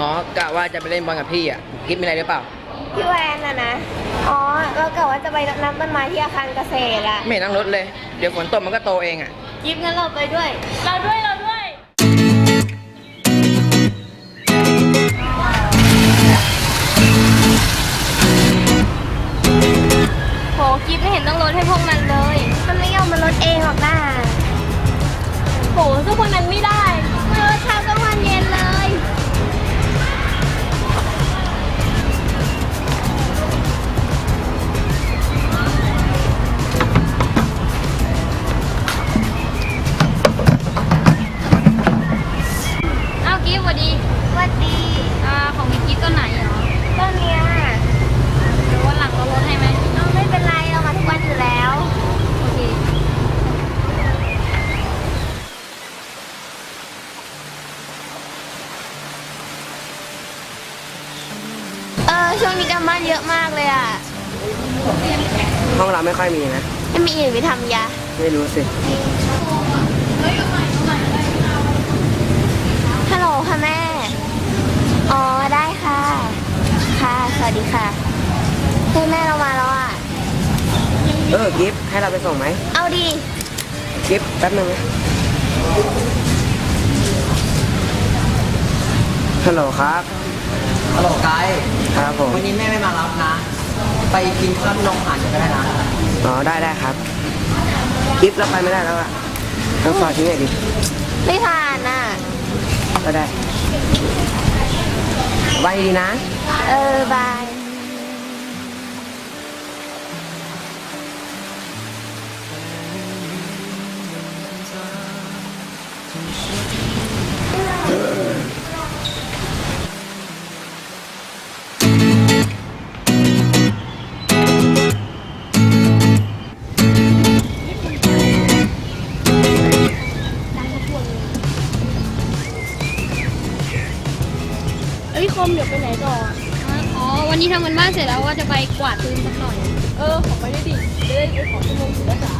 อ๋อกะว่าจะไปเล่นบอลกับพี่อะกิฟมีอะไรหรือเปล่า พี่แวนน่ะนะ อ๋อ เรากะว่าจะไปรดน้ำต้นไม้ที่อาคารเกษตรอะไม่เห็นนั่งรถเลย เดี๋ยวฝนตกมันก็โตเองอะยิบงั้นเราไปด้วย เราด้วยเราด้วย โหกิฟไม่เห็นต้องลดให้พวกมันเลย มันไม่ยอมมาลดเองหรอกนะโหสู้คนนั้นไม่ วัสดีอ่าของมีกิฟต์ต้นไหนเหรอต้นเนี้ยหรือวันหลังเราลดให้ไหมเอาไม่เป็นไรเรามาทุกวันอยู่แล้ว โอเค เออช่วงนี้การบ้านเยอะมากเลยอะห้องเราไม่ค่อยมีนะ ไม่มีอื่นไปทำยาไม่รู้สิฮัลโหลค่ะแม่ อ๋อได้ค่ะ ค่ะ ส วัสดีค่ะเฮ้ยแม่เรามาแล้วอะ เออกิฟให้เราไปส่งไหมเอาดีกิฟแป๊บนึงนะฮัลโหลครับฮัลโหลไกด์ครับผมวันนี้แม่ไม่มารับนะ ไปกินข้าวที่โรงอาหารกันก็ได้นะ อ๋อได้ได้ครับกิฟเราไปไม่ได้แล้วอะต้องฝากทิ้งหน่อยดิไม่ผ่านอะก็ได้ ไวดีนะ เออบาย เอ้ยคมเดี๋ยวไปไหนต่ออ๋อ วันนี้ทำกันบ้านเสร็จแล้วว่าจะไปกวาดพื้นสักหน่อย เออขอไปด้วยดิจะได้ไปขอชั่วโมงศิลปะ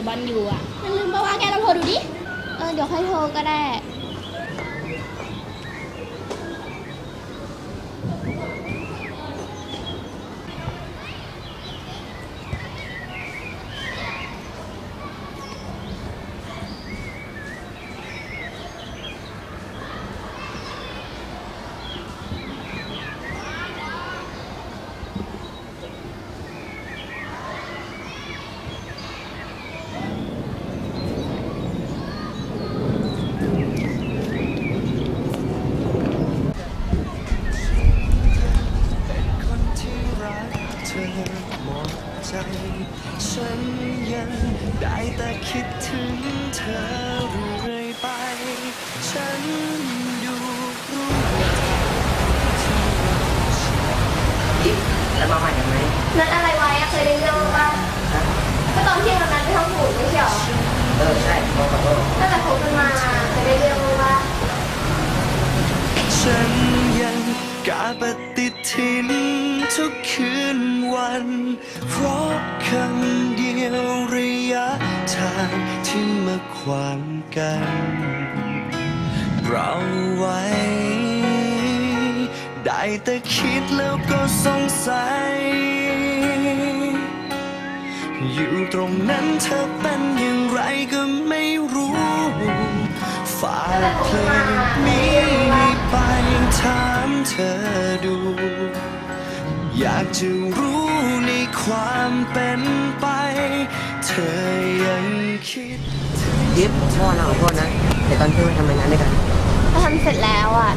ะบอลอยู่อะมันลืมไปว่าแกลองโทรดูดิ เออเดี๋ยวค่อยโทรก็ได้ ฉันอยู่รู้แล้วมาใหม่กันไหมนัดอะไรไว้อะเคยได้เรื่องบ้างก็ตอนที่เรานัดไปห้องสมุดไม่ใช่หรอเออใช่ขอขอโทษตั้งแต่คบกันมาเคยได้เรื่องบ้างฉันยังกาปฏิทินทุกคืนวัน เพราะคำเดียวระยะทางที่มาขวางกัน เราไว้ ได้แต่คิดแล้วก็สงสัย อยู่ตรงนั้นเธอเป็นอย่างไรก็ไม่รู้ฝากเพลงนี้ไปถามเธอดู อยากจะรู้ในความเป็นไป เธอยังคิดกิฟต์พ่อเราขอโทษนะเดี๋ยวตอนที่มาทำงานด้วยกันถ้าำเสร็จแล้วอะ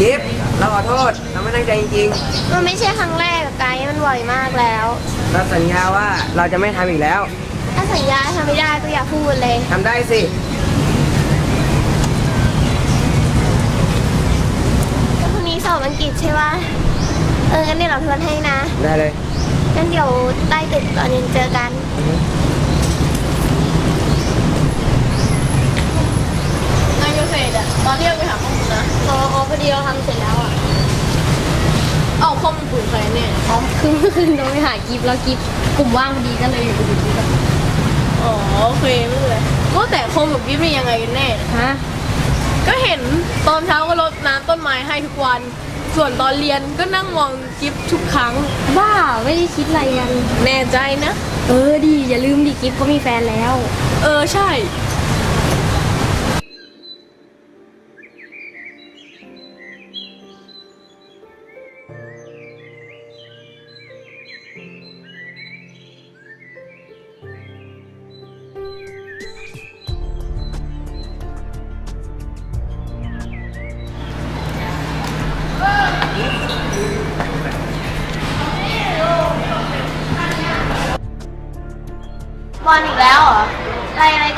กิฟต์เราขอโทษ เราไม่ตั้งใจจริงมันไม่ใช่ครั้งแรกกับไกด์มันบ่อยมากแล้วๆ เราสัญญาว่าเราจะไม่ทำอีกแล้ว ถ้าสัญญาทำไม่ได้ก็อย่าพูดเลย ทำได้สิแล้วพรุ่งนี้สอบอังกฤษใช่ปะเอองั้นเดี๋ยวเราทวนให้นะได้เลย งั้นเดี๋ยวใต้ตึกตอนเย็นเจอกันนายเกษตรอะตอนเรียกไปหาข้อมูลนะ อ๋ออ๋อพอดีเราทำเสร็จแล้วอะเอาข้อมูลปุ๋ยใครเนี่ยอ๋อคือเมื่อคืนเราไปหากิฟแล้วกิฟกลุ่มว่างพอดีก็เลยอยู่กับกิฟอะอ๋อโอเคไม่เป็นไรก็แต่คมกับกิฟนี่ยังไงกันแน่ ฮะก็เห็นตอนเช้าก็รดน้ำต้นไม้ให้ทุกวัน ส่วนตอนเรียนก็นั่งมองกิฟทุกครั้ง บ้าไม่ได้คิดอะไรกัน แน่ใจนะ เออดีอย่าลืมดิกิฟเขามีแฟนแล้ว เออใช่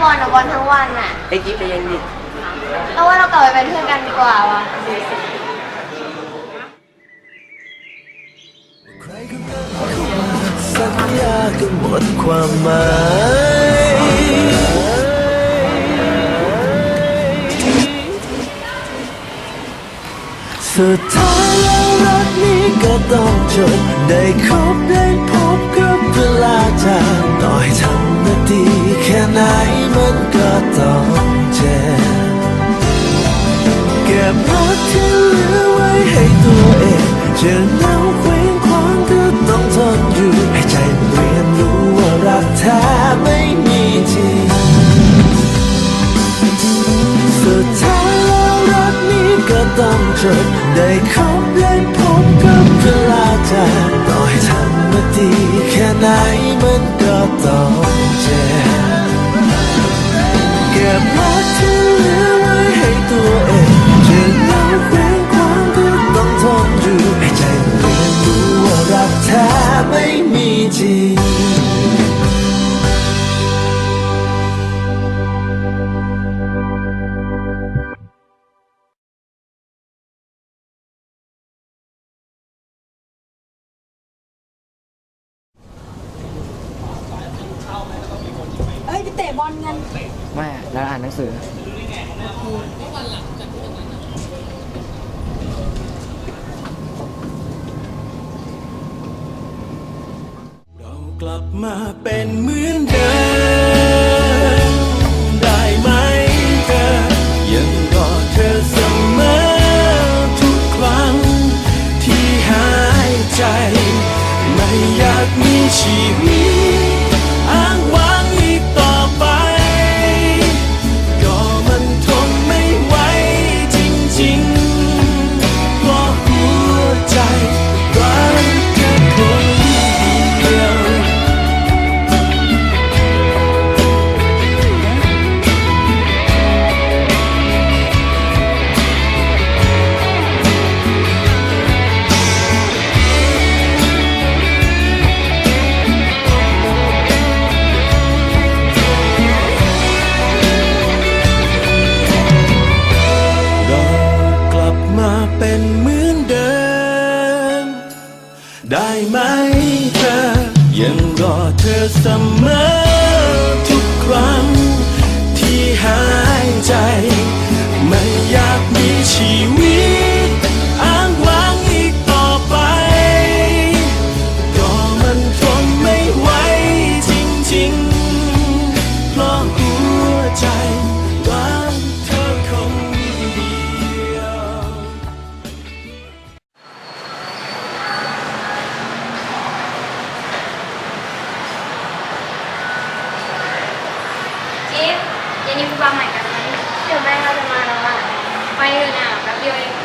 อะไรอะไรก็บอลอะบอลทั้งวันอะไอ้กิฟต์ใจเย็นดิเราว่าเรากลับไปเป็นเพื่อนกันดีกว่าวะสัญญาก็หมดความหมายสุดท้ายแล้วรักนี้ก็ต้องจบได้คบได้พบกับเวลาจางต่อให้ทำมาดีแค่ไหนมันก็ต้องเจ็บเก็บรักที่เหลือไว้ให้ตัวเองจะเน่าเคว้งคว้างก็ต้องทนอยู่ให้ใจเรียนรู้ว่ารักแท้ไม่มีจริงสุดท้ายแล้วรักนี้ก็ต้องจบได้คบได้พบกับเวลาจางต่อให้ทำมาดีแค่ไหนมันก็ต้องเจ็บ เก็บรักที่เหลือ ไม่อะเราอ่านหนังสือ เรากลับมาเป็นเหมือนเดิม อยากมีชีวิต ไปเถอะนะแป๊บเดียวเอง